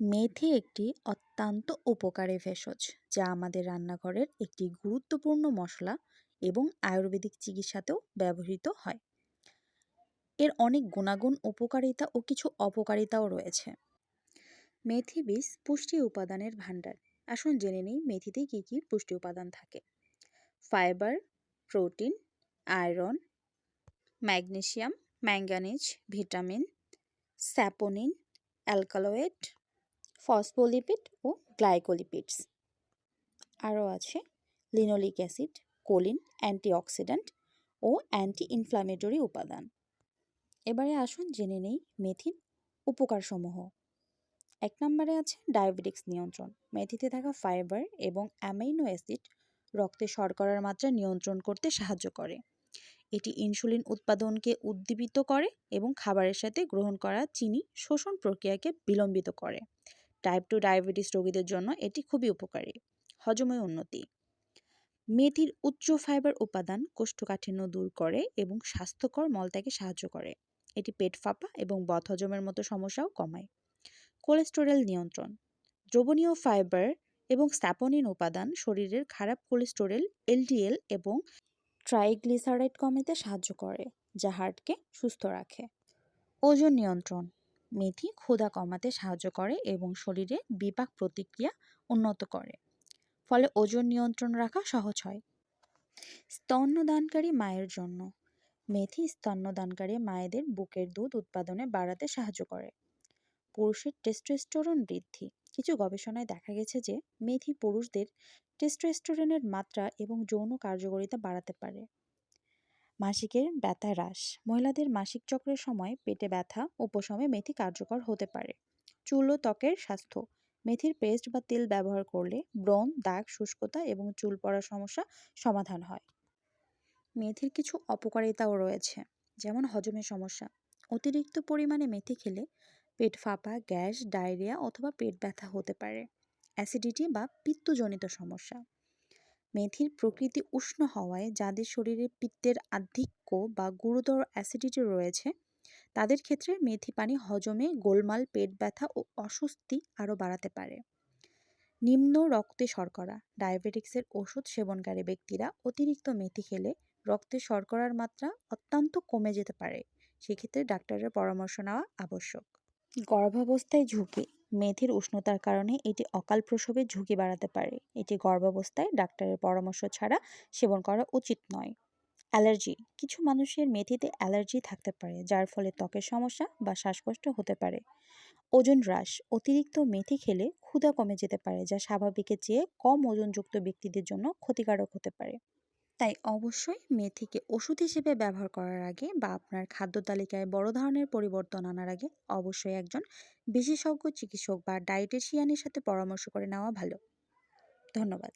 মেথি একটি অত্যন্ত উপকারী ভেষজ, যা আমাদের রান্নাঘরের একটি গুরুত্বপূর্ণ মশলা এবং আয়ুর্বেদিক চিকিৎসাতেও ব্যবহৃত হয়। এর অনেক গুণাগুণ, উপকারিতা ও কিছু অপকারিতাও রয়েছে। মেথি বীজ পুষ্টি উপাদানের ভাণ্ডার। আসুন জেনে নিই মেথিতে কী কী পুষ্টি উপাদান থাকে। Fibre, protein, iron magnesium manganese, vitamin, saponin, alkaloid phospholipid ও গ্লাইকোলিপিডস। আরও আছে, লিনোলিক অ্যাসিড, কোলিন, অ্যান্টিঅক্সিডেন্ট ও অ্যান্টি ইনফ্ল্যামেটরি উপাদান। এবারে আসুন জেনে নেই মেথির উপকারসমূহ। এক নম্বরে আছে ডায়াবেটিক্স নিয়ন্ত্রণ। মেথিতে থাকা ফাইবার এবং অ্যামাইনো অ্যাসিড রক্তে শর্করার মাত্রা নিয়ন্ত্রণ করতে সাহায্য করে। এটি ইনসুলিন উৎপাদনকে উদ্দীপিত করে এবং খাবারের সাথে গ্রহণ করা চিনি শোষণ প্রক্রিয়াকে বিলম্বিত করে। টাইপ টু ডায়াবেটিস রোগীদের জন্য এটি খুবই উপকারী। হজমে উন্নতি। মেথির উচ্চ ফাইবার উপাদান কোষ্ঠকাঠিন্য দূর করে এবং স্বাস্থ্যকর মলত্যাগে সাহায্য করে। এটি পেট ফাঁপা এবং বদহজমের মতো সমস্যাও কমায়। কোলেস্টেরল নিয়ন্ত্রণ। দ্রবণীয় ফাইবার এবং স্যাপোনিন উপাদান শরীরের খারাপ কোলেস্টেরল এলডিএল এবং ট্রাইগ্লিসারাইড কমাতে সাহায্য করে, যা হার্টকে সুস্থ রাখে। ওজন নিয়ন্ত্রণ। মেথি ক্ষুধা কমাতে সাহায্য করে এবং শরীরে বিপাক প্রতিক্রিয়া উন্নত করে। ফলে ওজন নিয়ন্ত্রণ রাখা সহজ হয়। স্তন্যদানকারী মায়ের জন্য। মেথি স্তন্যদানকারী মায়েদের বুকের দুধ উৎপাদনে বাড়াতে সাহায্য করে। পুরুষের টেস্টোস্টেরন বৃদ্ধি। কিছু গবেষণায় দেখা গেছে যে, মেথি পুরুষদের টেস্টোস্টেরনের মাত্রা এবং যৌন কার্যকারিতা বাড়াতে পারে। মাসিকের ব্যথা হ্রাস। মহিলাদের মাসিক চক্রের সময় পেটে ব্যথা উপশমে মেথি কার্যকর হতে পারে। চুল ও ত্বকের স্বাস্থ্য। মেথির পেস্ট বা তেল ব্যবহার করলে ব্রণ, দাগ, শুষ্কতা এবং চুল পড়ার সমস্যা সমাধান হয়। মেথির কিছু অপকারিতাও রয়েছে, যেমন হজমের সমস্যা। অতিরিক্ত পরিমাণে মেথি খেলে পেট ফাঁপা, গ্যাস, ডায়রিয়া অথবা পেট ব্যথা হতে পারে। অ্যাসিডিটি বা পিত্তজনিত সমস্যা। মেথির প্রকৃতি উষ্ণ হওয়ায়, যাদের শরীরে পিত্তের আধিক্য বা গুরুতর অ্যাসিডিটি রয়েছে, তাদের ক্ষেত্রে মেথি পানি হজমে গোলমাল, পেট ব্যথা ও অস্বস্তি আরও বাড়াতে পারে। নিম্ন রক্তে শর্করা, ডায়াবেটিক্সের ওষুধ সেবনকারী ব্যক্তিরা অতিরিক্ত মেথি খেলে রক্তে শর্করার মাত্রা অত্যন্ত কমে যেতে পারে। সেক্ষেত্রে ডাক্তারের পরামর্শ নেওয়া আবশ্যক। গর্ভাবস্থায় ঝুঁকি মেথির উষ্ণতার কারণে এটি অকাল প্রসবের ঝুঁকি বাড়াতে পারে। এটি গর্ভাবস্থায় ডাক্তারের পরামর্শ ছাড়া সেবন করা উচিত নয়। অ্যালার্জি, কিছু মানুষের মেথিতে অ্যালার্জি থাকতে পারে, যার ফলে ত্বকের সমস্যা বা শ্বাসকষ্ট হতে পারে। ওজন হ্রাস, অতিরিক্ত মেথি খেলে ক্ষুধা কমে যেতে পারে, যা স্বাভাবিকের চেয়ে কম ওজনযুক্ত ব্যক্তিদের জন্য ক্ষতিকারক হতে পারে। তাই অবশ্যই মেথিকে ওষুধ হিসেবে ব্যবহার করার আগে বা আপনার খাদ্য তালিকায় বড় ধরনের পরিবর্তন আনার আগে অবশ্যই একজন বিশেষজ্ঞ চিকিৎসক বা ডায়েটেশিয়ানের সাথে পরামর্শ করে নেওয়া ভালো। ধন্যবাদ।